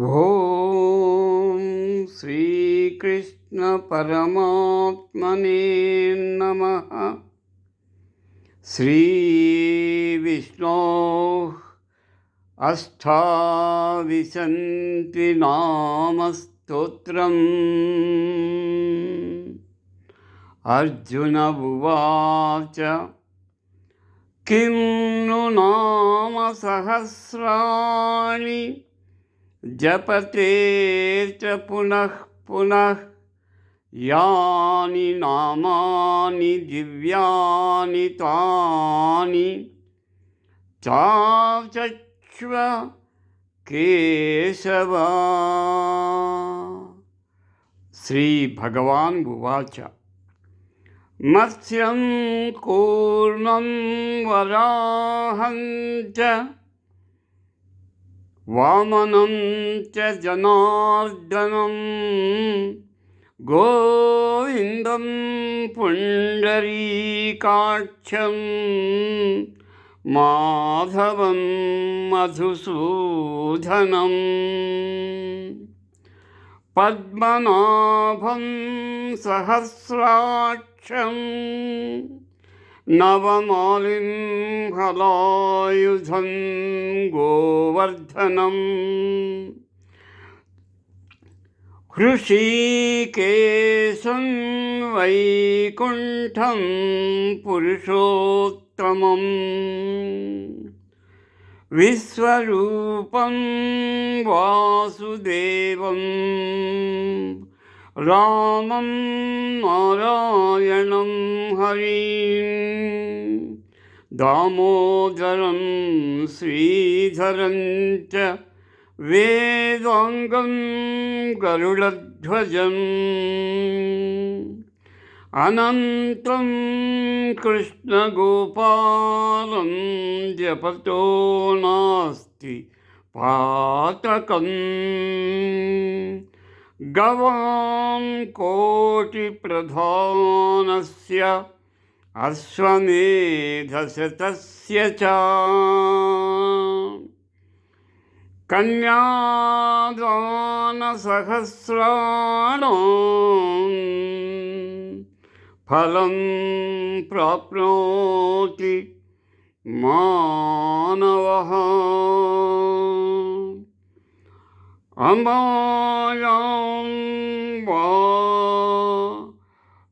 ॐ श्रीकृष्णपरमात्मने नमः। श्रीविष्णोः अष्टाविशन्ति नामस्तोत्रम् अर्जुन उवाच किं नु नाम सहस्राणि जपते च पुनः पुनः। यानि नामानि दिव्यानि तानि। चाचक्ष्व केशव। श्रीभगवान् उवाच। मत्स्यं कूर्मं वराहं च వామనం చ జనార్దనం గోవిందం పుండరీకాక్షం మాధవం మధుసూదనం పద్మనాభం సహస్రాక్షం नवमालिं हलायुधं गोवर्धनम् हृषीकेशं वैकुण्ठं पुरुषोत्तमम् विश्वरूपं वासुदेवं रामं नारायणं हरिं। दामोदरं च वेदाङ्गं गरुडध्वजम्। अनन्तं कृष्णगोपालं जपतो नास्ति पातकम् गवां कोटिप्रधानस्य अश्वमेधशतस्य च। कन्यादानसहस्राणाम् फलं प्राप्नोति मानवः। अम्बायां वा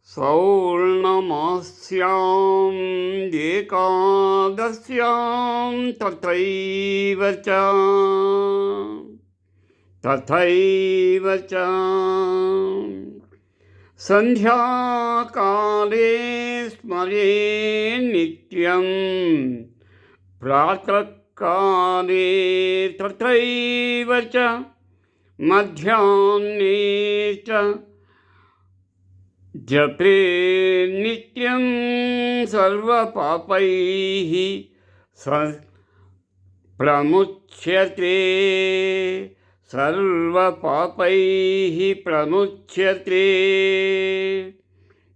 सौर्णमास्याम् एकादश्यां तथैव च। तथैव च। सन्ध्याकाले स्मरे नित्यं। प्रातःकाले तथैव च। मध्याह्ने च जपे नित्यं सर्वपापैः प्रमुच्यते। सर्वपापैः प्रमुच्यते।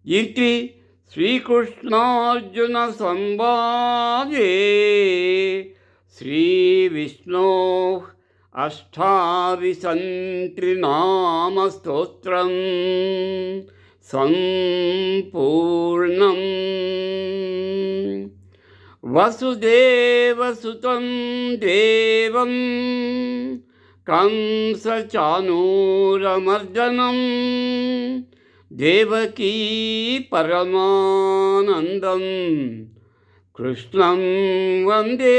इति श्रीकृष्णार्जुनसंवादे। श्रीविष्णोः अष्टाविंशतिनामस्तोत्रं सम्पूर्णम् वसुदेवसुतं देवं कंसचानूरमर्दनं देवकी परमानन्दं कृष्णं वन्दे